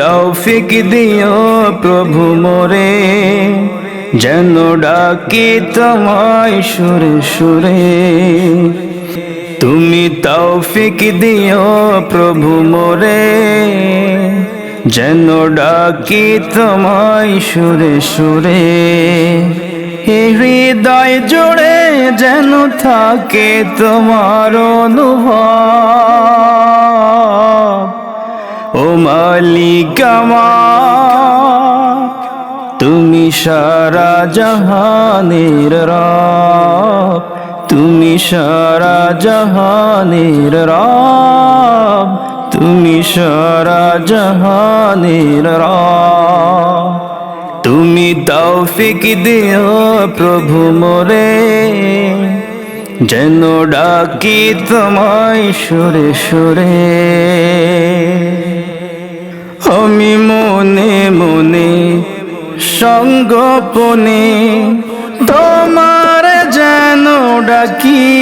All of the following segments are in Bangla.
তৌফিক দিও প্রভু মোরে, যেন ডাকি তোমায় সুরে সুরে। তুমি তৌফিক দিও প্রভু মোরে, যেন ডাকি তোমায় সুরে সুরে। হৃদয় জুড়ে যেন থাকে তোমার অনুভব। মালিক তুমি সারা জাহানের রব, তুমি সারা জাহানের রব, তুমি সারা জাহানের রব। তুমি তৌফিক দিও প্রভু মোরে, যেন ডাকি তোমায় সুরে সুরে। আমি মনে মনে সঙ্গপনে তোমার যেন ডাকি।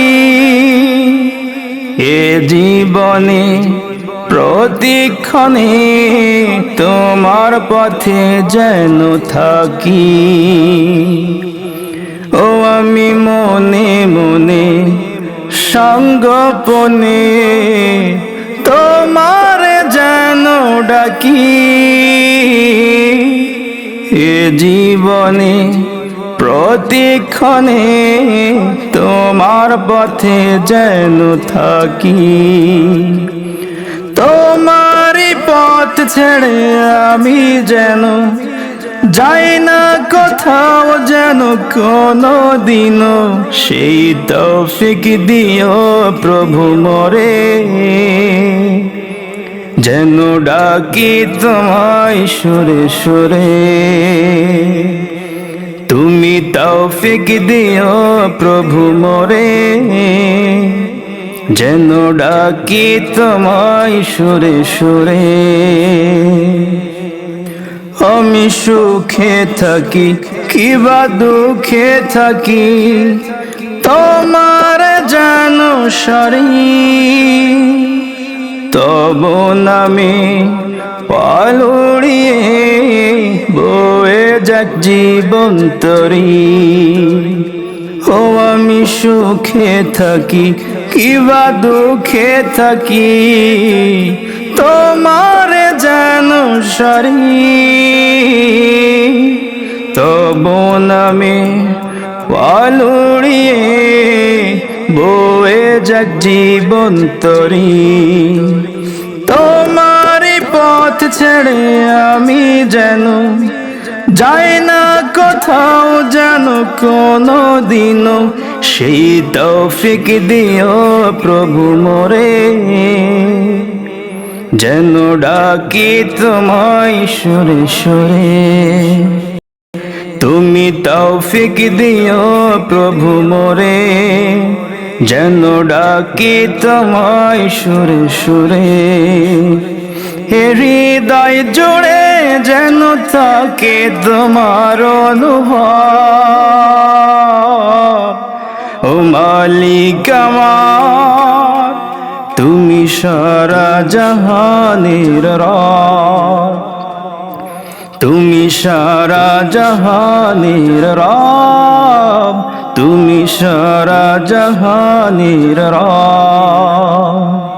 এ জীবনে প্রতিক্ষণে তোমার পথে যেন থাকি। ও আমি মনে মনে সঙ্গপনে তোমার ডাকি, এ জীবনে প্রতিক্ষণে তোমার পথে যেন থাকি। তোমারই পথ ছেড়ে আমি যেন যাই না, কোথাও যেন কোনো দিনও সেই তৌফিক দিও প্রভু মরে। যেন ডাকি তোমায় সুরে সুরে। তুমি তৌফিক দিও প্রভু মরে। যেন ডাকি তোমায় সুরে সুরে। আমি সুখে থাকি, কিবা দুঃখে থাকি, তোমার যেন সারি। তব নামে পালুড়িয়ে বয়ে যাক জীবন তরি। ও আমি সুখে থাকি কিবা দুঃখে থাকি, তোমার যেন সারি। তব নামে পালুড়িয়ে বয়ে যাক জীবন তরি। তোমারই পথ ছেড়ে আমি যেন যাই না কোথাও যেন কোনো দিনও সেই তৌফিক দিও প্রভু মোরে। যেন ডাকি তোমায় সুরে সুরে। তুমি তৌফিক দিও প্রভু মোরে। যেন ডাকি তোমায় সুরে সুরে। হৃদয় জুড়ে যেন থাকে তোমার অনুভব। ও মালিক আমার, তুমি সারা জাহানের রব। তুমি সারা জাহানের রব। তুমি সারা জাহানের রব